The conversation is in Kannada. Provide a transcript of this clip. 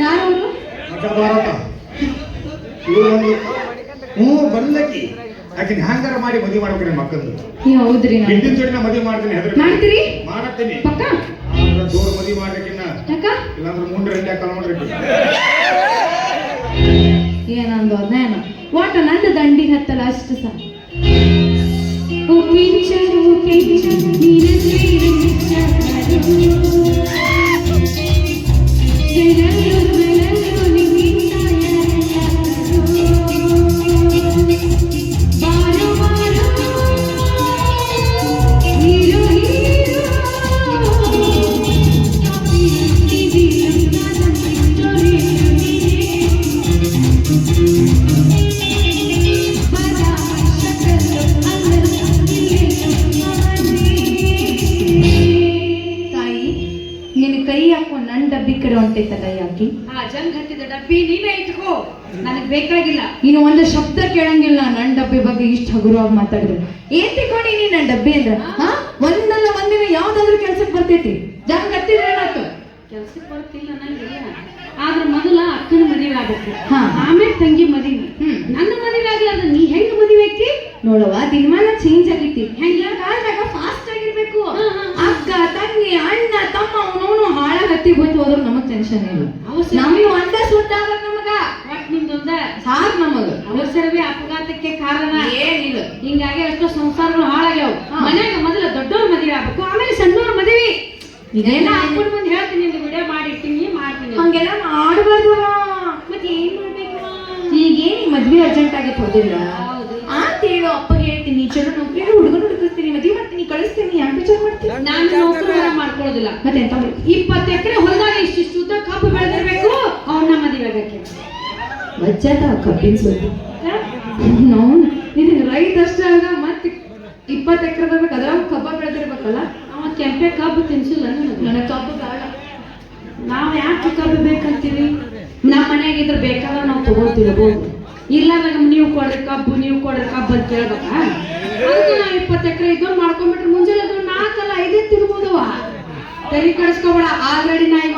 ಯಾರು ಭಾರತ. ಹ್ಞೂ ಆಕಿನ ಹ್ಯಾಂಗಾರ ಮಾಡಿ ಮದುವೆ ಮಾಡ್ತೀನಿ ಮಕ್ಕಂದು. ಏ ಹೌದ್ರಿ ನಾನು. ಹಿಂದಿನ ಜೋಡಿ ನಾ ಮದುವೆ ಮಾಡ್ತೀನಿ ಹೆದರ್. ಮಾಡ್ತೀರಿ? ಮಾಡತ್ತೀನಿ ಪಕ್ಕ? ಜೋರ್ ಮದುವೆ ಮಾಡ್ಬೇಕಿನ್ನ. ಇಲ್ಲಾಂದ್ರೆ ಮುಂಡ್ರೆ ಎಂಟೆ ಕಾಲ ಮಾಡ್ರಿ. ಏನಂದು ಅದೇನು ಒಟ್ಟ ನನ್ನ ದಂಡಿಗೆ ಹತ್ತಲ್ಲ ಅಷ್ಟು ಸಹ ಓ ಕಿಂಚರು ಕಿಂಚರು ನೀನಂದ್ರೆ ಮಿಂಚರು. Thank you. ಡಬ್ಬಿ ಕಡೆ ಹಾಕಿ. ಆ ಜಂಗ್ ಹತ್ತಿದ ಡಬ್ಬಿ ನೀನೇ ಇಟ್ಕೋ. ನನಗ್ ಬೇಕಾಗಿಲ್ಲ. ನೀನು ಒಂದು ಶಬ್ದ ಕೇಳಂಗಿಲ್ಲ. ನನ್ನ ಡಬ್ಬಿ ಬಗ್ಗೆ ಇಷ್ಟು ಹಗುರವಾಗಿ ಮಾತಾಡಿದ್ರು. ಏನ್ ತಿಳ್ಕೊಂಡಿ ನೀ ನನ್ನ ಡಬ್ಬಿ ಅಂದ್ರ? ಹಾ? ಒಂದಲ್ಲ ಒಂದಿನ ಯಾವ್ದಾದ್ರು ಕೆಲ್ಸಕ್ಕೆ ಬರ್ತೈತಿ ಜಂಗ್ ಹತ್ತಿದ್ರೆ ಏನಾಯ್ತು? ಕೆಲ್ಸಕ್ಕೆ ಬರ್ತಿಲ್ಲ ನಂಗೆ. ಆದ್ರ ಮೊದಲ ಅಕ್ಕನ ಮದುವೆ ಆಗಬೇಕು. ಹಾ. ಆಮೇಲೆ ತಂಗಿ ಮದುವೆ. ನನ್ನ ಮದುವೆ ಆಗ್ಲಾರ್ದ ನೀ ಹೆಂಗ್ ಮದುವೆ ಆಕಿ ನೋಡವ್ವ ದಿನಮಾನ ಚೇಂಜ್ ಆಗೈತಿ. ಹೆಂಗ ಸುಟ್ಟ ನಮಗ? ಒಟ್ ನಿಮ್ದೊಂದ ಸಾಕ್ ನಮಗ. ಅವಸರವೇ ಅಪಘಾತಕ್ಕೆ ಕಾರಣ. ಏನಿಲ್ಲ. ಹಿಂಗಾಗಿ ಅಷ್ಟು ಸಂಸಾರಗಳು ಹಾಳಾಗ್ಯಾವ. ಮನೆಯಾಗ ಮೊದಲ ದೊಡ್ಡವ್ರ ಮದುವೆ ಆಗ್ಬೇಕು ಆಮೇಲೆ ಸಣ್ಣವ್ರ ಮದುವೆ. ಇದೆಲ್ಲ ಹಾಕೊಂಡು ಮುಂದೆ ಹೇಳ್ತೀನಿ ನಿಂದು ವಿಡಿಯೋ ಮಾಡಿರ್ತೀನಿ ಮಾಡ್ತೀನಿ. ಹಂಗೆಲ್ಲ ಮಾಡಬಾರ್ದು ಮತ್ತೆ ಏನ್ ಮಾಡ್ಬೇಕು? ಈಗೇನ್ ಈ ಮದ್ವೆ ಅರ್ಜೆಂಟ್ ಆಗಿ ಹೋದಿಲ್ಲ ಹೌದು. ಅಂತ ಹೇಳು ಅಪ್ಪ ಹೇಳ್ತೀನಿ ಚಲೋ ನೌಕರಿ ಹುಡುಗನ ಹುಡುಕಿಸ್ತೀನಿ ಮದ್ವೆ ಮಾಡ್ತೀನಿ ಕಳಿಸ್ತೀನಿ ಯಾಕೆ ವಿಚಾರ ಮಾಡ್ತೀನಿ ನಾನು ನೌಕರ ಮಾಡ್ಕೊಳ್ಳೋದಿಲ್ಲ. ಮತ್ತೆ ಎಂತ ಇಪ್ಪತ್ತು ಎಕರೆ ಹೊಲದಾಗ ಇಷ್ಟಿಷ್ಟು ಉದ್ದ ಕಬ್ಬು ಆಗಕ್ಕೆ ವಜ್ಜದ ಕಬ್ಬಿನ ಸೊಪ್ಪು ನಾವು ಇದು ರೈತ ಅಷ್ಟೇ ಅಲ್ಲ, ಮತ್ತೆ ಇಪ್ಪತ್ತು ಎಕರೆ ಬರ್ಬೇಕು, ಅದ್ರಾಗ ಕಬ್ಬ ಬೆಳೆದಿರ್ಬೇಕಲ್ಲ? ಅವ ಕೆಂಪೆ ಕಬ್ಬು ತಿನ್ಸಿಲ್ಲ ನನಗೆ ಕಬ್ಬು ಬೇಡ. ನಾವ್ ಯಾಕೆ ಕಬ್ಬು ಬೇಕಂತೀವಿ ನಮ್ಮ ಮನೆಯಾಗ ಇದ್ರೆ ಬೇಕಾದ್ರೆ ನಾವು ತಗೋತಿರ್ಬೋದು ಇಲ್ಲ ನಮ್ ನೀವು ಕೊಡ್ರಿ ಕಬ್ಬು, ನೀವು ಕೊಡ್ರಿ ಕಬ್ಬು ಅಂತ ಕೇಳ್ಬೇಕಾ? ಅದಕ್ಕೆ ನಾವು ಇಪ್ಪತ್ತು ಎಕರೆ ಇದ್ದವ್ರು ಮಾಡ್ಕೊಂಡ್ಬಿಟ್ರೆ ಮುಂಜಾನೆ ಅದು ನಾಲ್ಕಲ್ಲ ಐದೇ ತಿನ್ಬೋದವ ತಲೆ ಕಡಿಸ್ಕೊಬೇಡ. ಆಲ್ರೆಡಿ ನಾ ಈಗ